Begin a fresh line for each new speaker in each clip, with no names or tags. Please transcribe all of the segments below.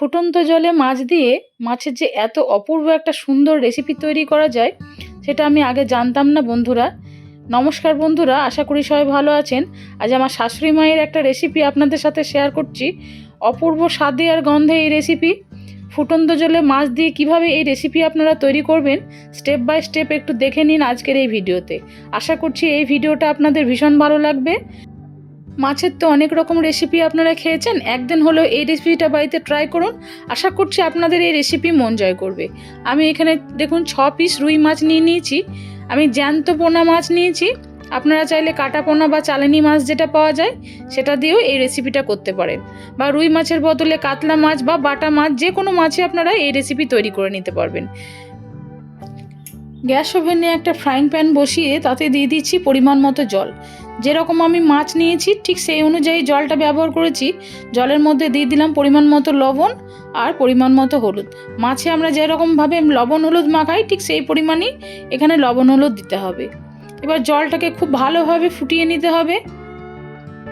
ফুটন্ত জলে মাছ দিয়ে মাছের যে এত অপূর্ব একটা সুন্দর রেসিপি তৈরি করা যায়, সেটা আমি আগে জানতাম না বন্ধুরা। নমস্কার বন্ধুরা, আশা করি সবাই ভালো আছেন। আজ আমার শাশুড়ি মায়ের একটা রেসিপি আপনাদের সাথে শেয়ার করছি। অপূর্ব স্বাদে আর গন্ধে এই রেসিপি ফুটন্ত জলে মাছ দিয়ে কীভাবে এই রেসিপি আপনারা তৈরি করবেন স্টেপ বাই স্টেপ একটু দেখে নিন আজকের এই ভিডিওতে। আশা করছি এই ভিডিওটা আপনাদের ভীষণ ভালো লাগবে। মাছের তো অনেক রকম রেসিপি আপনারা খেয়েছেন। একদিন হলেও এই রেসিপিটা বাড়িতে ট্রাই করুন। আশা করছি আপনাদের এই রেসিপি মন জয় করবে। আমি এখানে দেখুন ছ পিস রুই মাছ নিয়ে নিয়েছি। আমি জ্যান্ত পোনা মাছ নিয়েছি। আপনারা চাইলে কাটা পোনা বা চালানি মাছ যেটা পাওয়া যায়, সেটা দিয়েও এই রেসিপিটা করতে পারেন। বা রুই মাছের বদলে কাতলা মাছ বা বাটা মাছ যে কোনো মাছে আপনারা এই রেসিপি তৈরি করে নিতে পারবেন। গ্যাস ওভেনে একটা ফ্রাইং প্যান বসিয়ে তাতে দিয়ে দিচ্ছি পরিমাণ মতো জল। যেরকম আমি মাছ নিয়েছি, ঠিক সেই অনুযায়ী জলটা ব্যবহার করেছি। জলের মধ্যে দিয়ে দিলাম পরিমাণ মতো লবণ আর পরিমাণ মতো হলুদ। মাছে আমরা যেরকমভাবে লবণ হলুদ মাখাই, ঠিক সেই পরিমাণই এখানে লবণ হলুদ দিতে হবে। এবার জলটাকে খুব ভালোভাবে ফুটিয়ে নিতে হবে।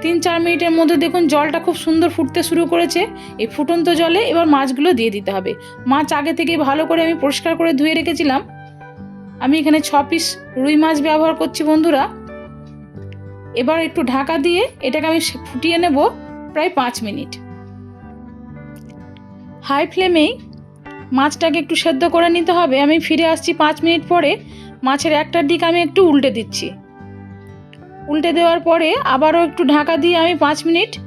তিন চার মিনিটের মধ্যে দেখুন জলটা খুব সুন্দর ফুটতে শুরু করেছে। এই ফুটন্ত জলে এবার মাছগুলো দিয়ে দিতে হবে। মাছ আগে থেকে ভালো করে আমি পরিষ্কার করে ধুয়ে রেখেছিলাম। আমি এখানে ছ পিস রুই মাছ ব্যবহার করছি বন্ধুরা। এবার একটু ঢাকা দিয়ে এটাকে আমি ফুটিয়ে নেব প্রায় পাঁচ মিনিট। হাই ফ্লেমেই মাছটাকে একটু সেদ্ধ করে নিতে হবে। আমি ফিরে আসছি পাঁচ মিনিট পরে। মাছের একটার দিক আমি একটু উল্টে দিচ্ছি। উল্টে দেওয়ার পরে আবারও একটু ঢাকা দিয়ে আমি পাঁচ মিনিট।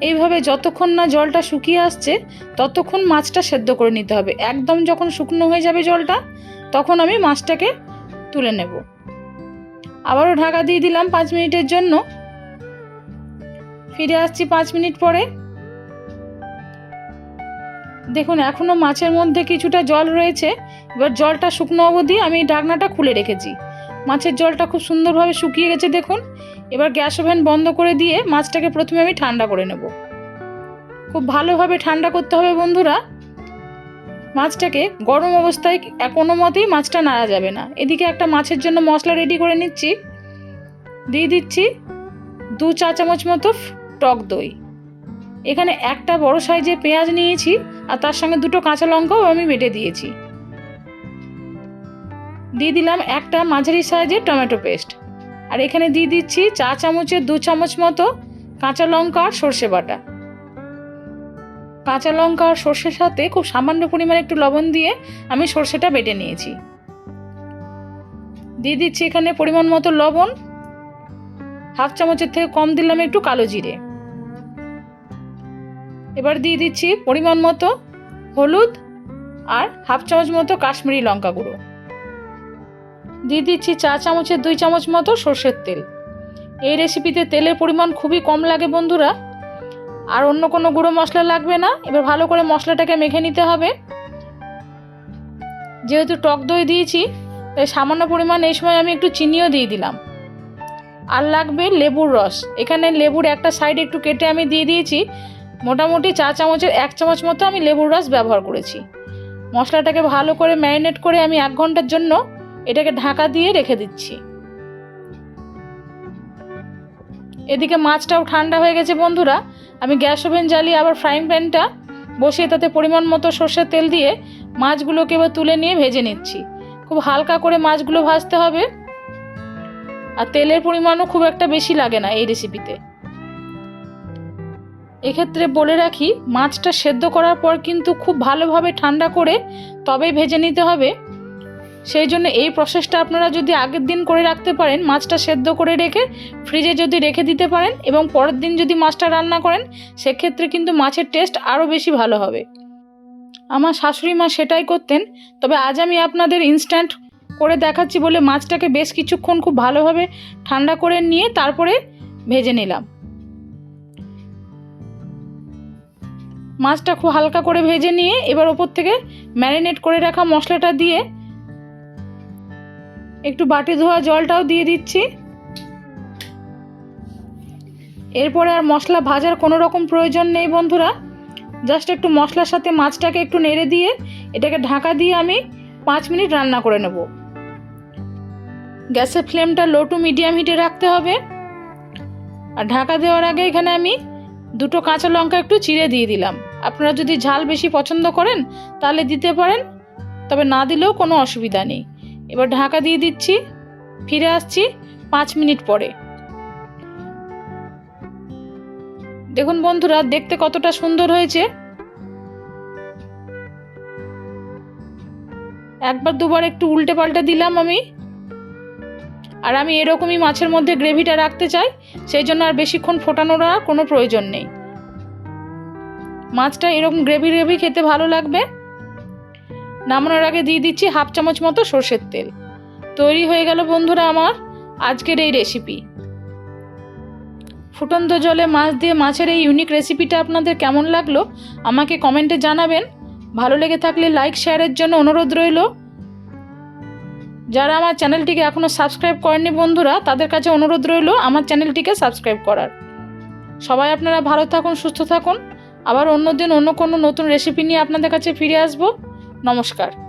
এইভাবে যতক্ষণ না জলটা শুকিয়ে আসছে, ততক্ষণ মাছটা সেদ্ধ করে নিতে হবে। একদম যখন শুকনো হয়ে যাবে জলটা, তখন আমি মাছটাকে তুলে নেব। আবারও ঢাকা দিয়ে দিলাম পাঁচ মিনিটের জন্য। ফিরে আসছি পাঁচ মিনিট পরে। দেখুন এখনও মাছের মধ্যে কিছুটা জল রয়েছে। এবার জলটা শুকনো অবধি আমি ঢাকনাটা খুলে রেখেছি। মাছের জলটা খুব সুন্দরভাবে শুকিয়ে গেছে, দেখুন। এবার গ্যাস ওভেন বন্ধ করে দিয়ে মাছটাকে প্রথমে আমি ঠান্ডা করে নেব। খুব ভালোভাবে ঠান্ডা করতে হবে বন্ধুরা। মাছটাকে গরম অবস্থায় কোনো মতেই মাছটা নাড়া যাবে না। এদিকে একটা মাছের জন্য মশলা রেডি করে নিচ্ছি। দিয়ে দিচ্ছি দু চা চামচ মতো টক দই। এখানে একটা বড় সাইজে পেঁয়াজ নিয়েছি আর তার সঙ্গে দুটো কাঁচা লঙ্কাও আমি বেটে দিয়েছি। দিয়ে দিলাম একটা মাঝারি সাইজের টমেটো পেস্ট। আর এখানে দিয়ে দিচ্ছি চা চামচের দু চামচ মতো কাঁচা লঙ্কা আর সর্ষে বাটা। কাঁচা লঙ্কা আর সর্ষের সাথে খুব সামান্য পরিমাণে একটু লবণ দিয়ে আমি সর্ষেটা বেটে নিয়েছি। দিয়ে দিচ্ছি এখানে পরিমাণ মতো লবণ। হাফ চামচের থেকে কম দিলাম একটু কালো জিরে। এবার দিয়ে দিচ্ছি পরিমাণ মতো হলুদ আর হাফ চামচ মতো কাশ্মীরি লঙ্কা গুঁড়ো। দিয়ে দিচ্ছি চা চামচের দুই চামচ মতো সর্ষের তেল। এই রেসিপিতে তেলের পরিমাণ খুবই কম লাগে বন্ধুরা। আর অন্য কোনো গুঁড়ো মশলা লাগবে না। এবার ভালো করে মশলাটাকে মেখে নিতে হবে। যেহেতু টক দই দিয়েছি, তাই সামান্য পরিমাণ এই সময় আমি একটু চিনিও দিয়ে দিলাম। আর লাগবে লেবুর রস। এখানে লেবুর একটা সাইড একটু কেটে আমি দিয়ে দিয়েছি। মোটামুটি চা চামচের এক চামচ মতো আমি লেবুর রস ব্যবহার করেছি। মশলাটাকে ভালো করে ম্যারিনেট করে আমি এক ঘণ্টার জন্য এটাকে ঢাকা দিয়ে রেখে দিচ্ছি। এদিকে মাছটাও ঠান্ডা হয়ে গেছে বন্ধুরা। আমি গ্যাস ওভেন জ্বালিয়ে আবার ফ্রাইং প্যানটা বসিয়ে তাতে পরিমাণ মতো সর্ষের তেল দিয়ে মাছগুলোকে এবার তুলে নিয়ে ভেজে নিচ্ছি। খুব হালকা করে মাছগুলো ভাজতে হবে। আর তেলের পরিমাণও খুব একটা বেশি লাগে না এই রেসিপিতে এক্ষেত্রে বলে রাখি, মাছটা সেদ্ধ করার পর কিন্তু খুব ভালোভাবে ঠান্ডা করে তবেই ভেজে নিতে হবে। সেই জন্য এই প্রসেসটা আপনারা যদি আগের দিন করে রাখতে পারেন, মাছটা সেদ্ধ করে রেখে ফ্রিজে যদি রেখে দিতে পারেন এবং পরের দিন যদি মাছটা রান্না করেন, সেক্ষেত্রে কিন্তু মাছের টেস্ট আরও বেশি ভালো হবে। আমার শাশুড়ি মা সেটাই করতেন, তবে আজ আমি আপনাদের ইনস্ট্যান্ট করে দেখাচ্ছি বলে মাছটাকে বেশ কিছুক্ষণ খুব ভালোভাবে ঠান্ডা করে নিয়ে তারপরে ভেজে নিলাম। মাছটা খুব হালকা করে ভেজে নিয়ে এবার ওপর থেকে ম্যারিনেট করে রাখা মশলাটা দিয়ে একটু বাটি ধোয়া জলটাও দিয়ে দিচ্ছি। এরপরে আর মশলা ভাজার কোনো রকম প্রয়োজন নেই বন্ধুরা। জাস্ট একটু মশলার সাথে মাছটাকে একটু নেড়ে দিয়ে এটাকে ঢাকা দিয়ে আমি পাঁচ মিনিট রান্না করে নেব। গ্যাসের ফ্লেমটা লো টু মিডিয়াম হিটে রাখতে হবে। আর ঢাকা দেওয়ার আগে এখানে আমি দুটো কাঁচা লঙ্কা একটু চিড়ে দিয়ে দিলাম। আপনারা যদি ঝাল বেশি পছন্দ করেন তাহলে দিতে পারেন, তবে না দিলেও কোনো অসুবিধা নেই। এবার ঢাকা দিয়ে দিচ্ছি, ফিরে আসছি পাঁচ মিনিট পরে। দেখুন বন্ধুরা, দেখতে কতটা সুন্দর হয়েছে। একবার দুবার একটু উল্টে পাল্টে দিলাম আমি। আর আমি এরকমই মাছের মধ্যে গ্রেভিটা রাখতে চাই, সেই জন্য আর বেশিক্ষণ ফোটানোর আর কোনো প্রয়োজন নেই। মাছটা এরকম গ্রেভি গ্রেভি খেতে ভালো লাগবে। নামানোর আগে দিয়ে দিচ্ছি হাফ চামচ মতো সর্ষের তেল। তৈরি হয়ে গেল বন্ধুরা আমার আজকের এই রেসিপি ফুটন্ত জলে মাছ দিয়ে মাছের এই ইউনিক রেসিপিটা আপনাদের কেমন লাগল, আমাকে কমেন্টে জানাবেন। ভালো লেগে থাকলে লাইক শেয়ারের জন্য অনুরোধ রইল। যারা আমার চ্যানেলটিকে এখনও সাবস্ক্রাইব করেননি বন্ধুরা, তাদের কাছে অনুরোধ রইল আমার চ্যানেলটিকে সাবস্ক্রাইব করার। সবাই আপনারা ভালো থাকুন, সুস্থ থাকুন। আবার অন্য দিন অন্য কোনো নতুন রেসিপি নিয়ে আপনাদের কাছে ফিরে আসব। নমস্কার।